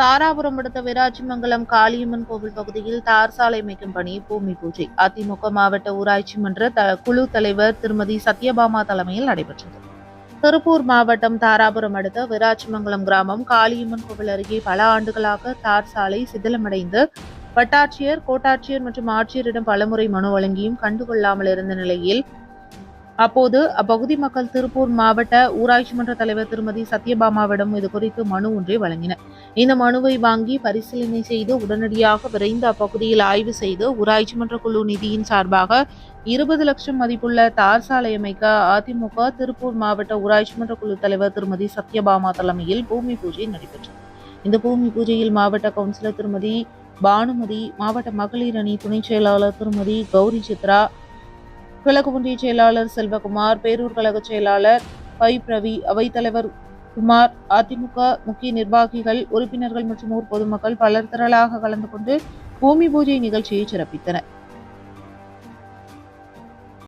தாராபுரம் அடுத்த விராஜிமங்கலம் காளியம்மன் கோவில் பகுதியில் தார் சாலை அமைக்கும் பணி பூமி பூஜை. அதிமுக மாவட்ட ஊராட்சி மன்ற குழு தலைவர் திருமதி சத்யபாமா தலைமையில் நடைபெற்றது. திருப்பூர் மாவட்டம் தாராபுரம் அடுத்த விராஜிமங்கலம் கிராமம் காளியம்மன் கோவில் அருகே பல ஆண்டுகளாக தார் சாலை சிதிலமடைந்து வட்டாட்சியர் கோட்டாட்சியர் மற்றும் ஆட்சியரிடம் பலமுறை மனு வழங்கியும் கண்டுகொள்ளாமல் இருந்த நிலையில் அப்போது அப்பகுதி மக்கள் திருப்பூர் மாவட்ட ஊராட்சி மன்ற தலைவர் திருமதி சத்யபாமாவிடம் இது குறித்து மனு ஒன்றை வழங்கினர். இந்த மனுவை வாங்கி பரிசீலனை செய்து உடனடியாக விரைந்து அப்பகுதியில் ஆய்வு செய்து ஊராட்சி மன்ற குழு நிதியின் சார்பாக இருபது லட்சம் மதிப்புள்ள தார் சாலை அமைக்க அதிமுக திருப்பூர் மாவட்ட ஊராட்சி மன்ற குழு தலைவர் திருமதி சத்யபாமா தலைமையில் பூமி பூஜை நடைபெற்றது. இந்த பூமி பூஜையில் மாவட்ட கவுன்சிலர் திருமதி பானுமதி மாவட்ட மகளிர் அணி துணைச் செயலாளர் திருமதி கௌரி சித்ரா கிழக்கு ஒன்றிய செயலாளர் செல்வகுமார் பேரூர் கழக செயலாளர் பை பிரவி அவைத்தலைவர் குமார் அதிமுக முக்கிய நிர்வாகிகள் உறுப்பினர்கள் மற்றும் ஊர் பொதுமக்கள் பலர் திரளாக கலந்து கொண்டு பூமி பூஜை நிகழ்ச்சியை சிறப்பித்தனர்.